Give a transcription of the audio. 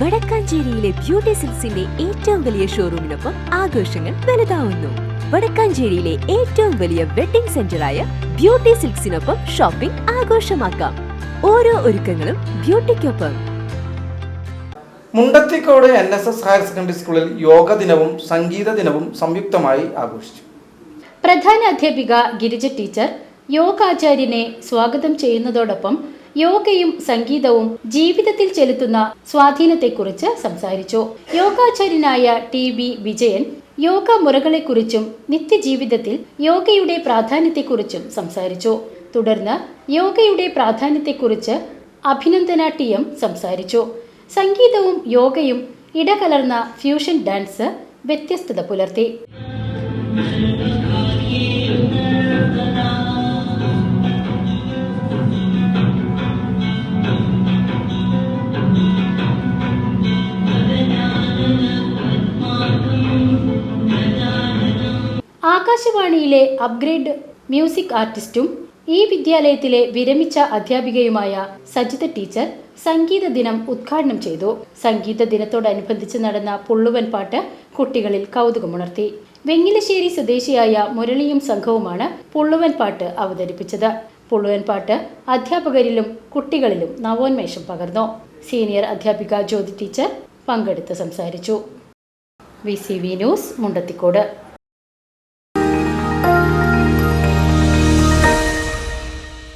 വടക്കാഞ്ചേരിയിലെ beauty സിൽസിന്റെ ഏറ്റവും വലിയ ഷോറൂമിനൊപ്പം ആഘോഷങ്ങൾ വലുതാവുന്നു. വടക്കാഞ്ചേരിയിലെ ഏറ്റവും വലിയ വെഡിംഗ് സെന്ററായ ബ്യൂട്ടി സിൽക്സിനൊപ്പം ഷോപ്പിംഗ് ആഘോഷമാക്കാം. ഓരോ ഒരുക്കങ്ങളും ബ്യൂട്ടിക്കൊപ്പം. Mundathikode N S S higher secondary സ്കൂളിൽ യോഗ ദിനവും സംഗീത ദിനവും സംയുക്തമായി ആഘോഷിച്ചു. പ്രധാന അധ്യാപിക ഗിരിജ ടീച്ചർ യോഗാചാര്യനെ സ്വാഗതം ചെയ്യുന്നതോടൊപ്പം യോഗയും സംഗീതവും ജീവിതത്തിൽ ചെലുത്തുന്ന സ്വാധീനത്തെക്കുറിച്ച് സംസാരിച്ചു. യോഗാചാര്യനായ ടി ബി വിജയൻ യോഗ മുറകളെക്കുറിച്ചും നിത്യജീവിതത്തിൽ യോഗയുടെ പ്രാധാന്യത്തെക്കുറിച്ചും സംസാരിച്ചു. തുടർന്ന് യോഗയുടെ പ്രാധാന്യത്തെക്കുറിച്ച് അഭിനന്ദന ടി എം സംസാരിച്ചു. സംഗീതവും യോഗയും ഇടകലർന്ന ഫ്യൂഷൻ ഡാൻസ് വ്യത്യസ്തത പുലർത്തി. ആകാശവാണിയിലെ അപ്ഗ്രേഡ് മ്യൂസിക് ആർട്ടിസ്റ്റും ഈ വിദ്യാലയത്തിലെ വിരമിച്ച അധ്യാപികയുമായ സജിത ടീച്ചർ സംഗീത ദിനം ഉദ്ഘാടനം ചെയ്തു. സംഗീത ദിനത്തോടനുബന്ധിച്ച് നടന്ന പുള്ളുവൻ പാട്ട് കുട്ടികളിൽ കൗതുകമുണർത്തി. വെങ്ങിലശ്ശേരി സ്വദേശിയായ മുരളിയും സംഘവുമാണ് പുള്ളുവൻ പാട്ട് അവതരിപ്പിച്ചത്. പുള്ളുവൻ പാട്ട് അധ്യാപകരിലും കുട്ടികളിലും നവോന്മേഷം പകർന്നു. സീനിയർ അധ്യാപിക ജ്യോതി ടീച്ചർ പങ്കെടുത്ത് സംസാരിച്ചു. V C V news Mundathikode.